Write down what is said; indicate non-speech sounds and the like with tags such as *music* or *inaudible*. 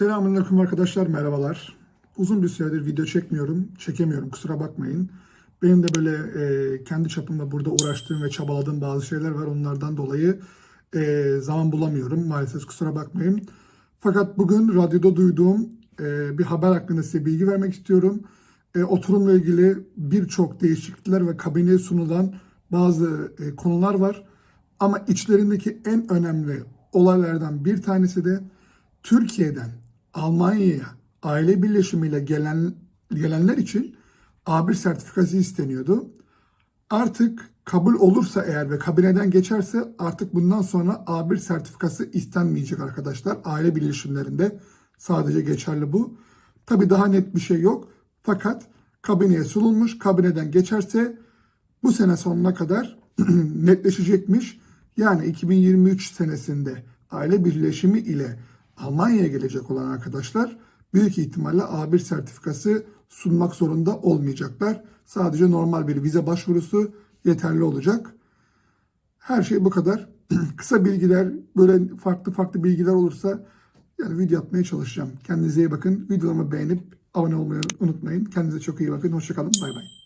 Selamünaleyküm arkadaşlar, merhabalar. Uzun bir süredir video çekmiyorum, çekemiyorum kusura bakmayın. Benim de böyle e, kendi çapımda burada uğraştığım ve çabaladığım bazı şeyler var. Onlardan dolayı e, zaman bulamıyorum maalesef kusura bakmayın. Fakat bugün radyoda duyduğum e, bir haber hakkında size bilgi vermek istiyorum. E, oturumla ilgili birçok değişiklikler ve kabineye sunulan bazı e, konular var. Ama içlerindeki en önemli olaylardan bir tanesi de Türkiye'den Almanya'ya aile birleşimiyle gelen gelenler için A1 sertifikası isteniyordu. Artık kabul olursa eğer ve kabineden geçerse artık bundan sonra A1 sertifikası istenmeyecek arkadaşlar. Aile birleşimlerinde sadece geçerli bu. Tabi daha net bir şey yok. Fakat kabineye sunulmuş. Kabineden geçerse bu sene sonuna kadar *clears throat* netleşecekmiş. Yani 2023 senesinde aile birleşimi ile Almanya'ya gelecek olan arkadaşlar büyük ihtimalle A1 sertifikası sunmak zorunda olmayacaklar. Sadece normal bir vize başvurusu yeterli olacak. Her şey bu kadar. *clears throat* Kısa bilgiler, böyle farklı farklı bilgiler olursa yani video atmaya çalışacağım. Kendinize iyi bakın. Videolarımı beğenip abone olmayı unutmayın. Kendinize çok iyi bakın. Hoşçakalın. Bay bay.